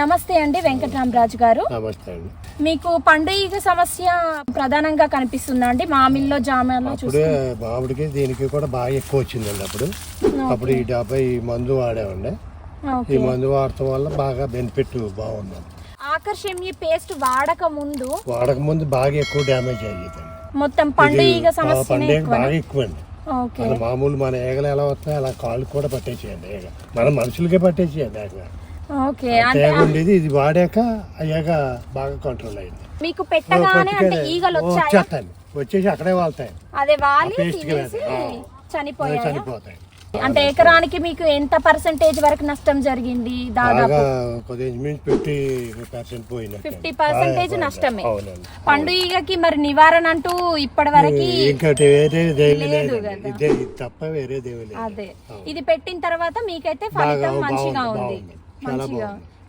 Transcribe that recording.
నమస్తే అండి వెంకటరామరాజు గారు. నమస్తే అండి. మీకు పండుగ సమస్య ప్రధానంగా కనిపిస్తుందా అండి? మామిల్లో జామాలో దీనికి కూడా బాగా ఎక్కువ వచ్చిందండి అప్పుడు. అప్పుడు ఈ డెబ్బై మందు వాడేవండి ఈ మందు వాడటం వల్ల బాగా బెనిఫిట్ బాగుందండి ఆకర్షణీయ పేస్ట్ వాడక ముందు వాడక ముందు బాగా ఎక్కువ డ్యామేజ్ అయ్యేదండి. మొత్తం పండుగ సమస్య బాగా ఎక్కువ అండి మామూలు మన ఏగలు ఎలా వస్తాయి అలా కాళ్ళు కూడా పట్టేసేయండి. ఏగ మన మనుషులకే పట్టేసేయండి ఏగ ఓకే ఉండేది ఇది వాడాక ఏగ బాగా కంట్రోల్ అయింది. మీకు పెట్టగానే అంటే ఈగలు వచ్చాయా? వచ్చేస్తాయి. వచ్చేసి అక్కడే వాళ్తాయి. అదే వాలి. చనిపోయాయా? చనిపోతాయి. అంటే ఎకరానికి మీకు ఎంత పర్సెంటేజ్ వరకు నష్టం జరిగింది దాదాపు? ఫిఫ్టీ పర్సెంటేజ్ నష్టమే. అవునండి. పండుగకి మరి నివారణ అంటూ ఇప్పటి వరకు. ఇదే అదే. పెట్టిన తర్వాత మీకైతే ఫలితం మంచిగా ఉంది. Thank.